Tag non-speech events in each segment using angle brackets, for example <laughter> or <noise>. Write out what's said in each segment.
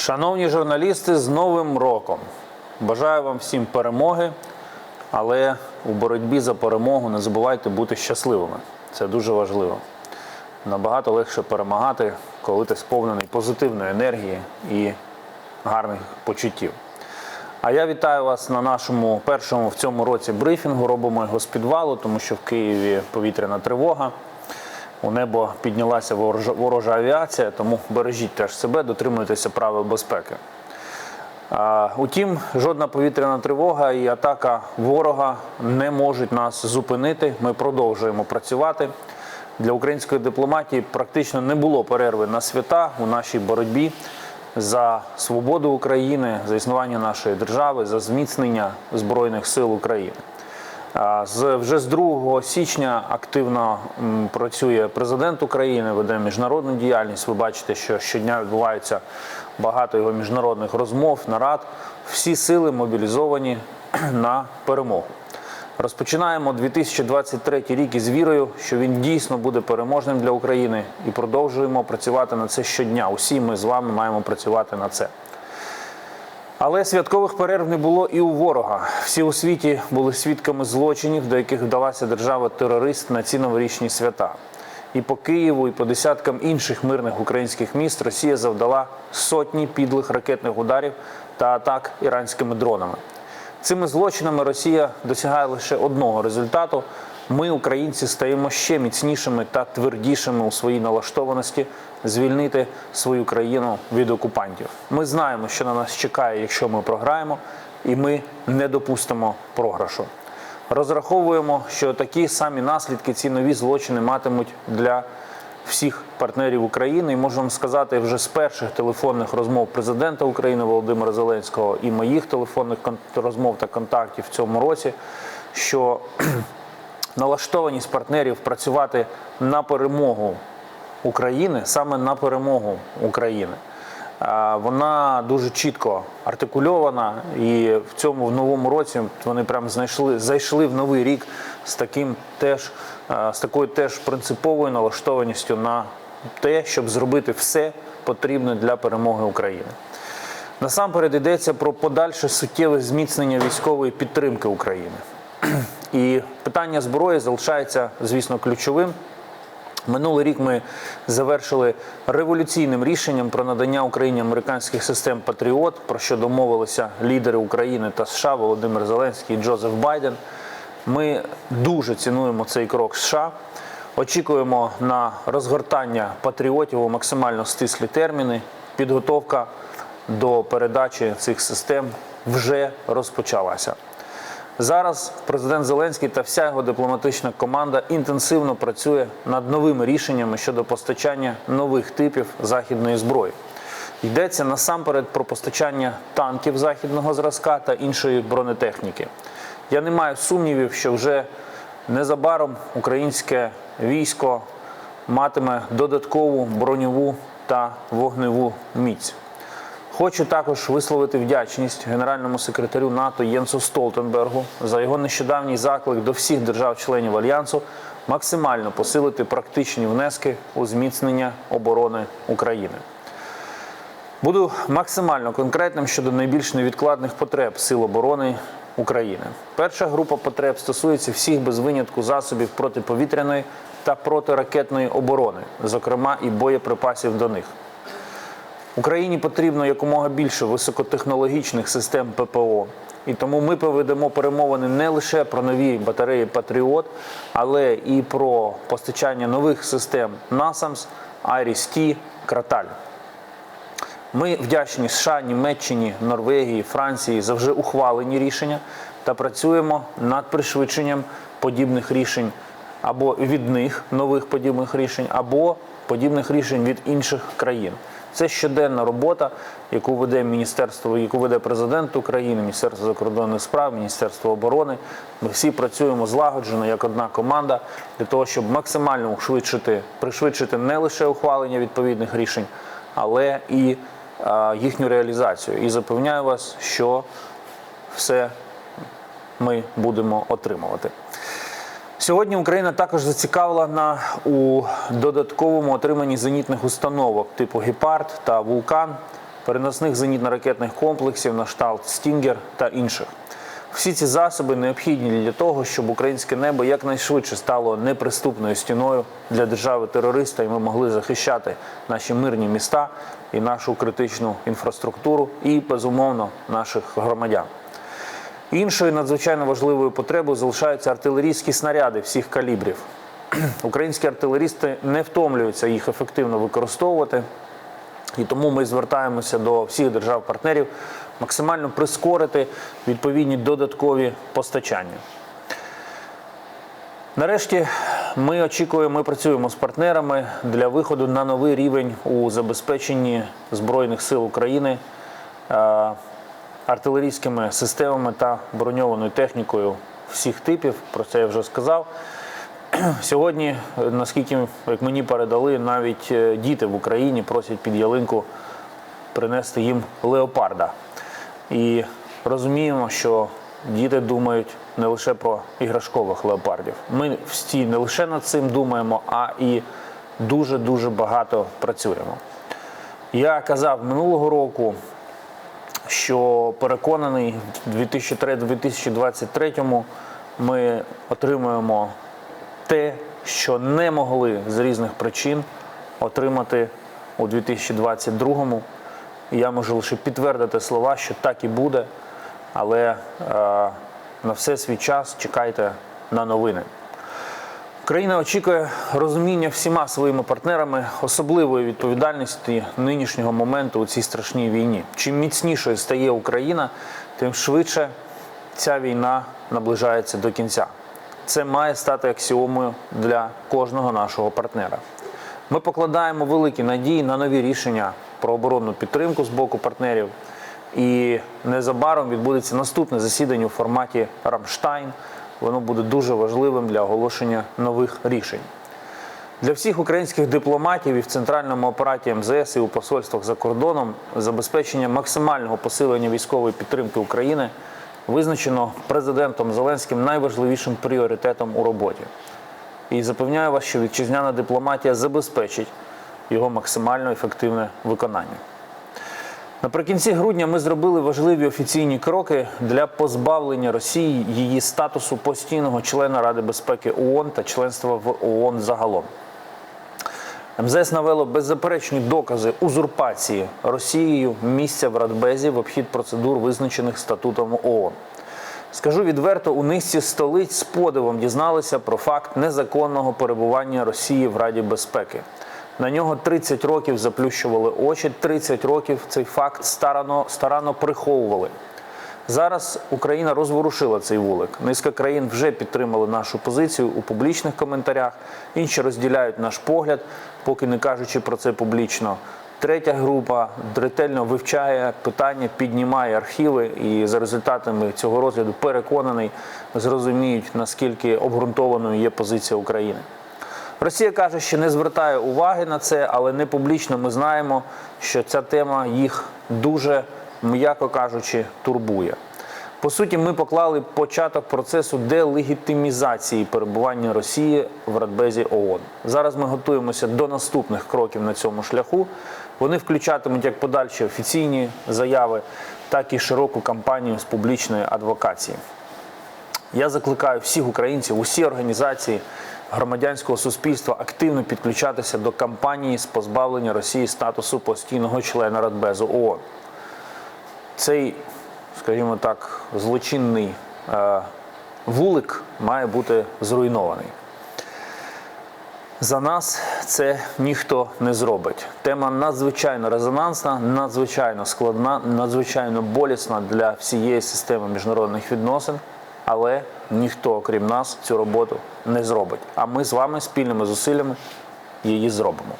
Шановні журналісти, з Новим роком! Бажаю вам всім перемоги, але у боротьбі за перемогу не забувайте бути щасливими. Це дуже важливо. Набагато легше перемагати, коли ти сповнений позитивної енергії і гарних почуттів. А я вітаю вас на нашому першому в цьому році брифінгу. Робимо його з підвалу, тому що в Києві повітряна тривога. У небо піднялася ворожа, авіація, тому бережіть теж себе, дотримуйтеся правил безпеки. Утім, жодна повітряна тривога і атака ворога не можуть нас зупинити. Ми продовжуємо працювати. Для української дипломатії практично не було перерви на свята у нашій боротьбі за свободу України, за існування нашої держави, за зміцнення Збройних сил України. З вже з 2 січня активно працює президент України, веде міжнародну діяльність. Ви бачите, що щодня відбувається багато його міжнародних розмов, нарад. Всі сили мобілізовані <clears throat> на перемогу. Розпочинаємо 2023 рік із вірою, що він дійсно буде переможним для України, і продовжуємо працювати на це щодня. Усі ми з вами маємо працювати на це. Але святкових перерв не було і у ворога. Всі у світі були свідками злочинів, до яких вдалася держава-терорист на ці новорічні свята. І по Києву, і по десяткам інших мирних українських міст Росія завдала сотні підлих ракетних ударів та атак іранськими дронами. Цими злочинами Росія досягає лише одного результату: ми, українці, стаємо ще міцнішими та твердішими у своїй налаштованості звільнити свою країну від окупантів. Ми знаємо, що на нас чекає, якщо ми програємо, і ми не допустимо програшу. Розраховуємо, що такі самі наслідки ці нові злочини матимуть для всіх партнерів України. І можу вам сказати, вже з перших телефонних розмов президента України Володимира Зеленського і моїх телефонних розмов та контактів в цьому році, що налаштованість партнерів працювати на перемогу України, саме на перемогу України. Вона дуже чітко артикульована, і в цьому в новому році вони прям знайшли зайшли в новий рік з таким теж з такою теж принциповою налаштованістю на те, щоб зробити все потрібне для перемоги України. Насамперед йдеться про подальше суттєве зміцнення військової підтримки України. І питання зброї залишається, звісно, ключовим. Минулий рік ми завершили революційним рішенням про надання Україні американських систем Патріот, про що домовилися лідери України та США Володимир Зеленський і Джозеф Байден. Ми дуже цінуємо цей крок США. Очікуємо на розгортання патріотів у максимально стислі терміни. Підготовка до передачі цих систем вже розпочалася. Зараз президент Зеленський та вся його дипломатична команда інтенсивно працює над новими рішеннями щодо постачання нових типів західної зброї. Йдеться насамперед про постачання танків західного зразка та іншої бронетехніки. Я не маю сумнівів, що вже незабаром українське військо матиме додаткову броньову та вогневу міць. Хочу також висловити вдячність генеральному секретарю НАТО Єнсу Столтенбергу за його нещодавній заклик до всіх держав-членів альянсу максимально посилити практичні внески у зміцнення оборони України. Буду максимально конкретним щодо найбільш невідкладних потреб Сил оборони України. Перша група потреб стосується всіх без винятку засобів протиповітряної та протиракетної оборони, зокрема і боєприпасів до них. Україні потрібно якомога більше високотехнологічних систем ППО. І тому ми поведемо перемовини не лише про нові батареї Патріот, але і про постачання нових систем NASAMS, IRIS-T, Краталь. Ми вдячні США, Німеччині, Норвегії, Франції за вже ухвалені рішення та працюємо над пришвидшенням подібних рішень або від них нових подібних рішень, або подібних рішень від інших країн. Це щоденна робота, яку веде міністерство, яку веде президент України, Міністерство закордонних справ, Міністерство оборони. Ми всі працюємо злагоджено як одна команда для того, щоб максимально ушвидшити, пришвидшити не лише ухвалення відповідних рішень, але і е, їхню реалізацію. І запевняю вас, що все ми будемо отримувати. Сьогодні Україна також зацікавлена у додатковому отриманні зенітних установок типу Гепард та Вулкан. переносних зенітно-ракетних комплексів на шталт Стінгер та інших. Всі ці засоби необхідні для того, щоб українське небо якнайшвидше стало неприступною стіною для держави-терориста, і ми могли захищати наші мирні міста і нашу критичну інфраструктуру, і безумовно наших громадян. Іншою надзвичайно важливою потребою залишаються артилерійські снаряди всіх калібрів. <clears throat> Українські артилерісти не втомлюються їх ефективно використовувати. І тому ми звертаємося до всіх держав-партнерів максимально прискорити відповідні додаткові постачання. Нарешті ми очікуємо, ми працюємо з партнерами для виходу на новий рівень у забезпеченні Збройних сил України е, артилерійськими системами та броньованою технікою всіх типів. Про це я вже сказав. <clears throat> Сьогодні, наскільки як мені передали, навіть е, діти в Україні просять під ялинку принести їм леопарда. І розуміємо, що діти думають не лише про іграшкових леопардів. Ми всі не лише над цим думаємо, а і дуже-дуже багато працюємо. Я казав минулого року, що переконаний, в 2003-2023 ми отримуємо те, що не могли з різних причин отримати у 2022-му. І я можу лише підтвердити слова, що так і буде, але е, на все свій час чекайте на новини. Україна очікує розуміння всіма своїми партнерами особливої відповідальності нинішнього моменту у цій страшній війні. Чим міцнішою стає Україна, тим швидше ця війна наближається до кінця. Це має стати аксіомою для кожного нашого партнера. Ми покладаємо великі надії на нові рішення про оборонну підтримку з боку партнерів. І незабаром відбудеться наступне засідання у форматі Рамштайн. Воно буде дуже важливим для оголошення нових рішень. Для всіх українських дипломатів і в центральному апараті МЗС і у посольствах за кордоном забезпечення максимального посилення військової підтримки України визначено президентом Зеленським найважливішим пріоритетом у роботі. І запевняю вас, що вітчизняна дипломатія забезпечить його максимально ефективне виконання. Наприкінці грудня ми зробили важливі офіційні кроки для позбавлення Росії її статусу постійного члена Ради безпеки ООН та членства в ООН загалом. МЗС навело беззаперечні докази узурпації Росією місця в Радбезі в обхід процедур, визначених статутом ООН. Скажу відверто, у низці столиць з подивом дізналися про факт незаконного перебування Росії в Раді безпеки. На нього 30 років заплющували очі, 30 років цей факт старано, старано приховували. Зараз Україна розворушила цей вулик. Низка країн вже підтримали нашу позицію у публічних коментарях. Інші розділяють наш погляд, поки не кажучи про це публічно. Третя група ретельно вивчає питання, піднімає архіви, і за результатами цього розгляду переконаний, зрозуміють наскільки обґрунтованою є позиція України. Росія каже, що не звертає уваги на це, але не публічно ми знаємо, що ця тема їх дуже, м'яко кажучи, турбує. По суті, ми поклали початок процесу делегітимізації перебування Росії в Радбезі ООН. Зараз ми готуємося до наступних кроків на цьому шляху. Вони включатимуть як подальші офіційні заяви, так і широку кампанію з публічної адвокації. Я закликаю всіх українців, усі організації громадянського суспільства активно підключатися до кампанії з позбавлення Росії статусу постійного члена Радбезу ООН. Цей, скажімо так, злочинний е, вулик має бути зруйнований. За нас це ніхто не зробить. Тема надзвичайно резонансна, надзвичайно складна, надзвичайно болісна для всієї системи міжнародних відносин, але ніхто, окрім нас, цю роботу не зробить. А ми з вами спільними зусиллями її зробимо.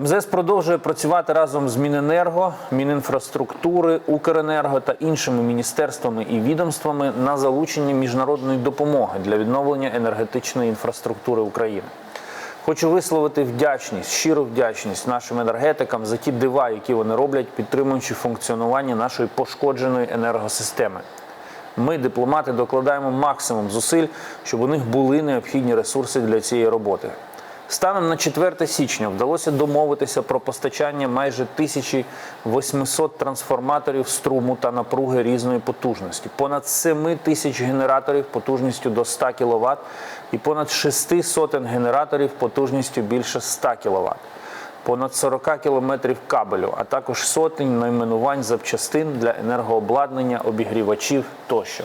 МЗС продовжує працювати разом з Міненерго, Мінінфраструктури, Укренерго та іншими міністерствами і відомствами на залучення міжнародної допомоги для відновлення енергетичної інфраструктури України. Хочу висловити вдячність, щиру вдячність нашим енергетикам за ті дива, які вони роблять, підтримуючи функціонування нашої пошкодженої енергосистеми. Ми, дипломати, докладаємо максимум зусиль, щоб у них були необхідні ресурси для цієї роботи. Станом на 4 січня вдалося домовитися про постачання майже 1800 трансформаторів струму та напруги різної потужності, понад 7 тисяч генераторів потужністю до 100 кВт і понад 6 сотень генераторів потужністю більше 100 кВт понад 40 кілометрів кабелю, а також сотень найменувань запчастин для енергообладнання, обігрівачів тощо.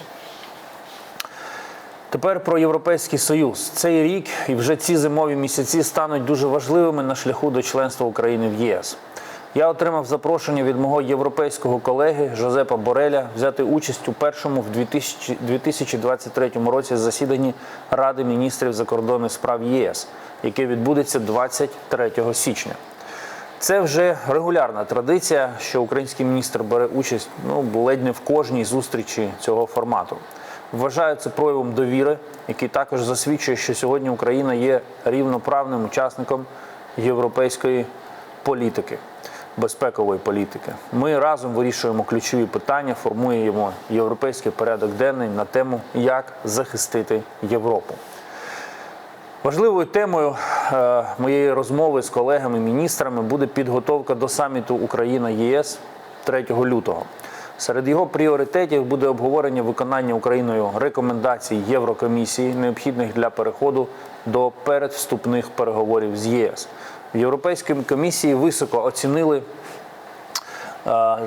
Тепер про Європейський Союз. Цей рік і вже ці зимові місяці стануть дуже важливими на шляху до членства України в ЄС. Я отримав запрошення від мого європейського колеги Жозепа Бореля взяти участь у першому в 2000 2023 році засіданні Ради міністрів закордонних справ ЄС, яке відбудеться 23 січня. Це вже регулярна традиція, що український міністр бере участь ну ледь не в кожній зустрічі цього формату. Вважаю це проявом довіри, який також засвідчує, що сьогодні Україна є рівноправним учасником європейської політики, безпекової політики. Ми разом вирішуємо ключові питання, формуємо європейський порядок денний на тему, як захистити Європу. Важливою темою е, моєї розмови з колегами-міністрами буде підготовка до саміту Україна-ЄС 3 лютого. Серед його пріоритетів буде обговорення виконання Україною рекомендацій Єврокомісії, необхідних для переходу до передвступних переговорів з ЄС. В Європейській комісії високо оцінили е,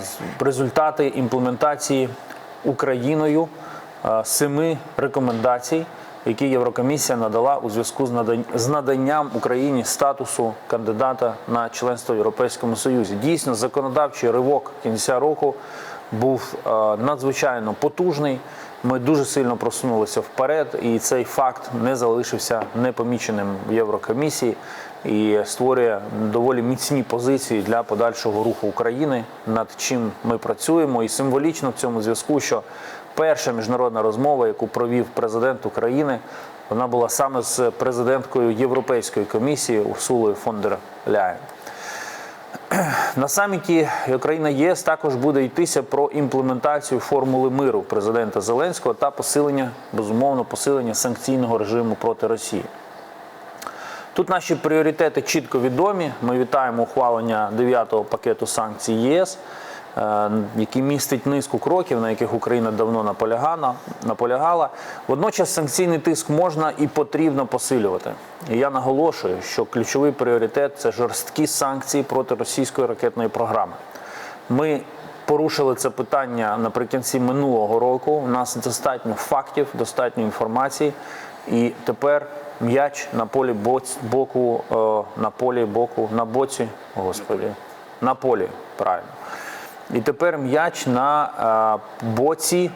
результати імплементації Україною е, семи рекомендацій, які Єврокомісія надала у зв'язку з наданням Україні статусу кандидата на членство в Європейському Союзі. Дійсно, законодавчий ривок кінця року був е, надзвичайно потужний. Ми дуже сильно просунулися вперед, і цей факт не залишився непоміченим в Єврокомісії і створює доволі міцні позиції для подальшого руху України, над чим ми працюємо. І символічно в цьому зв'язку, що перша міжнародна розмова, яку провів президент України, вона була саме з президенткою Європейської комісії Урсулою фон дер Ляєн. На саміті Україна ЄС також буде йтися про імплементацію формули миру президента Зеленського та посилення, безумовно, посилення санкційного режиму проти Росії. Тут наші пріоритети чітко відомі. Ми вітаємо ухвалення 9-го пакету санкцій ЄС, е, який містить низку кроків, на яких Україна давно наполягала. наполягала. Водночас санкційний тиск можна і потрібно посилювати. І я наголошую, що ключовий пріоритет це жорсткі санкції проти російської ракетної програми. Ми порушили це питання наприкінці минулого року. У нас достатньо фактів, достатньо інформації, і тепер м'яч на полі боку, е, на полі боку, на боці, господі, на полі, правильно. І тепер м'яч на е, боці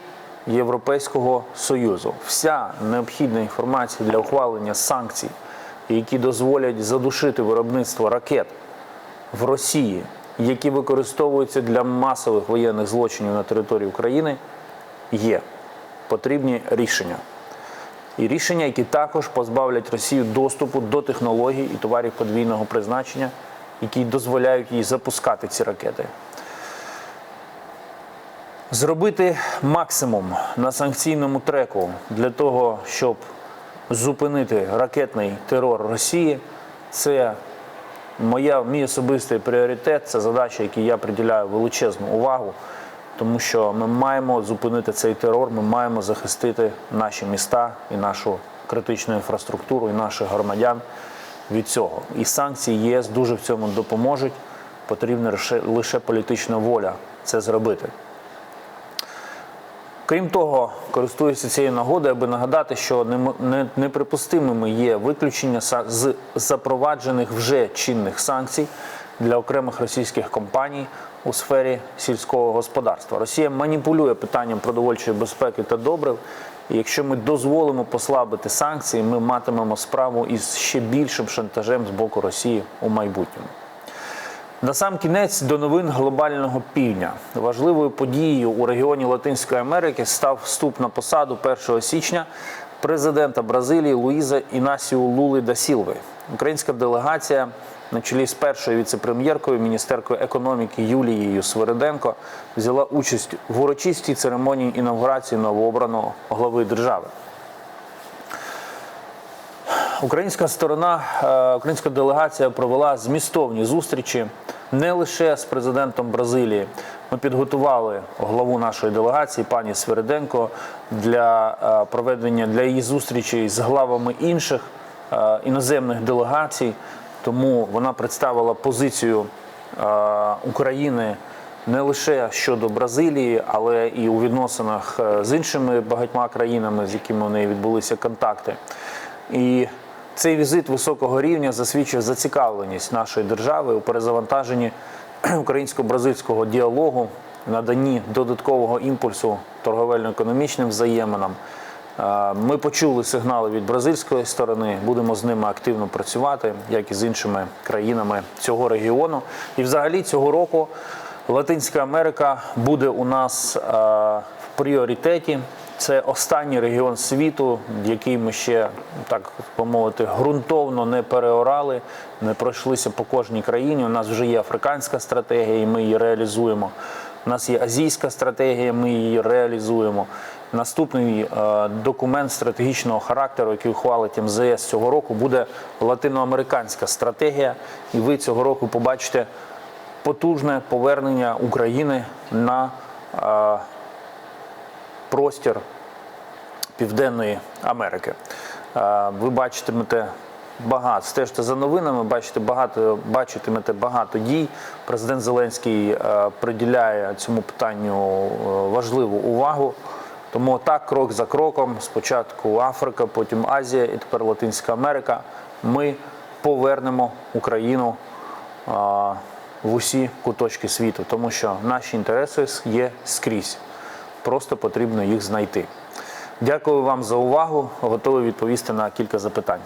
Європейського Союзу. Вся необхідна інформація для ухвалення санкцій, які дозволять задушити виробництво ракет в Росії, які використовуються для масових воєнних злочинів на території України, є потрібні рішення. І рішення, які також позбавлять Росію доступу до технологій і товарів подвійного призначення, які дозволяють їй запускати ці ракети. Зробити максимум на санкційному треку для того, щоб зупинити ракетний терор Росії, це моя, мій особистий пріоритет, це задача, якій я приділяю величезну увагу, тому що ми маємо зупинити цей терор, ми маємо захистити наші міста і нашу критичну інфраструктуру, і наших громадян від цього. І санкції ЄС дуже в цьому допоможуть. Потрібна лише, політична воля це зробити. Крім того, користуюся цією нагодою, аби нагадати, що неприпустимими є виключення з запроваджених вже чинних санкцій для окремих російських компаній у сфері сільського господарства. Росія маніпулює питанням продовольчої безпеки та добрив. І якщо ми дозволимо послабити санкції, ми матимемо справу із ще більшим шантажем з боку Росії у майбутньому. На сам кінець до новин глобального півдня. Важливою подією у регіоні Латинської Америки став вступ на посаду 1 січня президента Бразилії Луїза Інасіу Лули да Сілви. Українська делегація на чолі з першою віцепрем'єркою, міністеркою економіки Юлією Свириденко взяла участь в урочистій церемонії інавгурації новообраного глави держави. Українська сторона, е, українська делегація провела змістовні зустрічі не лише з президентом Бразилії. Ми підготували главу нашої делегації, пані Свериденко, для е, проведення для її зустрічей з главами інших е, іноземних делегацій. Тому вона представила позицію е, України не лише щодо Бразилії, але і у відносинах е, з іншими багатьма країнами, з якими у неї відбулися контакти. І цей візит високого рівня засвідчує зацікавленість нашої держави у перезавантаженні <clears throat> українсько-бразильського діалогу, наданні додаткового імпульсу торговельно-економічним взаєминам. Ми почули сигнали від бразильської сторони, будемо з ними активно працювати, як і з іншими країнами цього регіону. І взагалі цього року Латинська Америка буде у нас в пріоритеті. Це останній регіон світу, який ми ще так би мовити ґрунтовно не переорали, не пройшлися по кожній країні. У нас вже є африканська стратегія, і ми її реалізуємо. У нас є азійська стратегія, ми її реалізуємо. Наступний е, документ стратегічного характеру, який ухвалить МЗС цього року, буде латиноамериканська стратегія. І ви цього року побачите потужне повернення України на е, простір Південної Америки. Е, Ви бачитимете багато, стежте за новинами, бачите багато, бачитимете багато дій. Президент Зеленський приділяє цьому питанню важливу увагу. Тому так, крок за кроком, спочатку Африка, потім Азія і тепер Латинська Америка. Ми повернемо Україну а, в усі куточки світу, тому що наші інтереси є скрізь. Просто потрібно їх знайти. Дякую вам за увагу. Готовий відповісти на кілька запитань.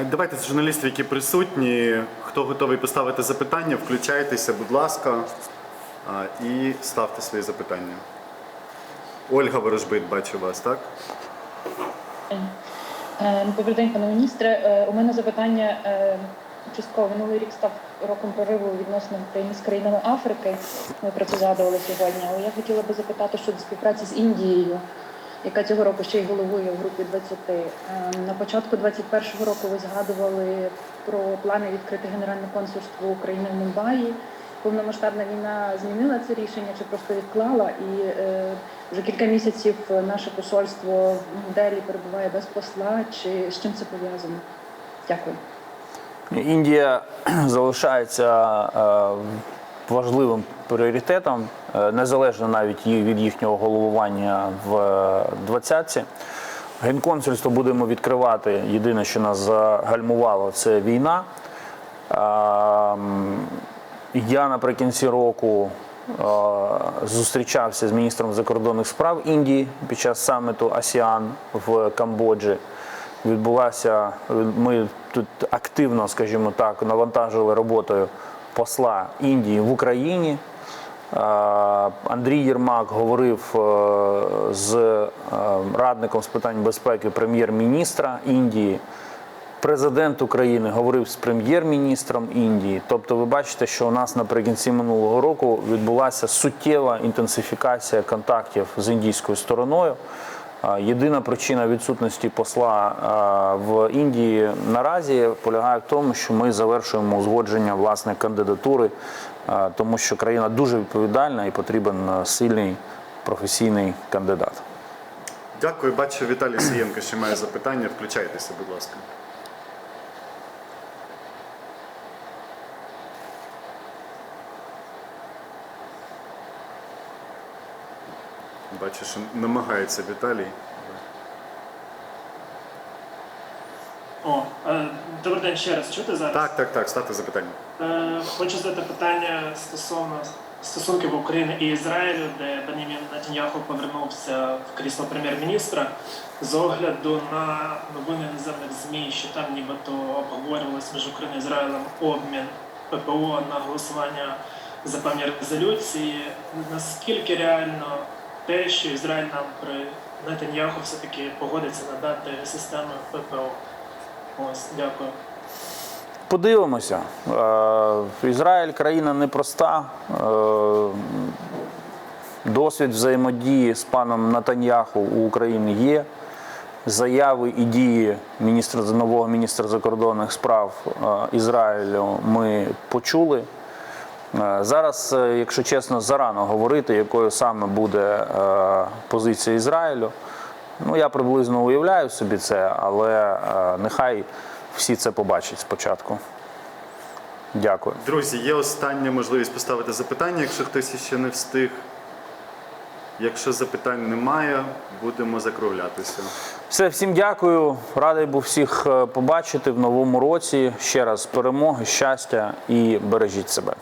Е, Давайте з журналістів, які присутні. Хто готовий поставити запитання, включайтеся, будь ласка, і ставте свої запитання. Ольга Ворожбит, бачу вас, так? Е, Добрий день, пане міністре. Е, У мене запитання е, частково минулий рік став роком прориву відносно України з країнами Африки. Ми про це згадували сьогодні. Але я хотіла би запитати щодо співпраці з Індією, яка цього року ще й головує в групі 20. Е, На початку 21-го року ви згадували про плани відкрити генеральне консульство України в Мумбаї. Повномасштабна війна змінила це рішення чи просто відклала, і е, вже кілька місяців наше посольство в Делі перебуває без посла. Чи з чим це пов'язано? Дякую. Індія <clears throat> залишається е, важливим пріоритетом, е, незалежно навіть від їхнього головування в двадцятці. Генконсульство будемо відкривати. Єдине, що нас загальмувало, це війна. Я наприкінці року е, зустрічався з міністром закордонних справ Індії під час саміту АСІАН в Камбоджі. Відбулася ми тут активно, скажімо так, навантажили роботою посла Індії в Україні. Е, Андрій Єрмак говорив е, з радником з питань безпеки прем'єр-міністра Індії. Президент України говорив з прем'єр-міністром Індії. Тобто, ви бачите, що у нас наприкінці минулого року відбулася суттєва інтенсифікація контактів з індійською стороною. Єдина причина відсутності посла в Індії наразі полягає в тому, що ми завершуємо узгодження власне кандидатури, тому що країна дуже відповідальна і потрібен сильний професійний кандидат. Дякую. Бачу, Віталій Сієнко ще має запитання. Включайтеся, будь ласка. Бачу, що намагається Віталій. О, е, добрий день ще раз. Чути зараз? Так, так, так, ставте запитання. Е, хочу задати питання стосовно стосунків України і Ізраїлю, де Бенімін Натіньяху повернувся в крісло прем'єр-міністра. З огляду на новини іноземних ЗМІ, що там нібито обговорювалось між Україною і Ізраїлем обмін ППО на голосування за певні резолюції. Наскільки реально те, що Ізраїль нам при Нетаньяху все-таки погодиться надати системи ППО? Ось, дякую. Подивимося. Е, Ізраїль країна непроста. Е, Досвід взаємодії з паном Натаньяху у Україні є. заяви і дії міністра нового міністра закордонних справ е, Ізраїлю ми почули. Е, Зараз, е, якщо чесно, зарано говорити, якою саме буде е, позиція Ізраїлю. Ну, я приблизно уявляю собі це, але нехай всі це побачать спочатку. Дякую. Друзі, є остання можливість поставити запитання, якщо хтось ще не встиг. Якщо запитань немає, будемо закруглятися. Все, всім дякую. Радий був всіх побачити в новому році. Ще раз перемоги, щастя і бережіть себе.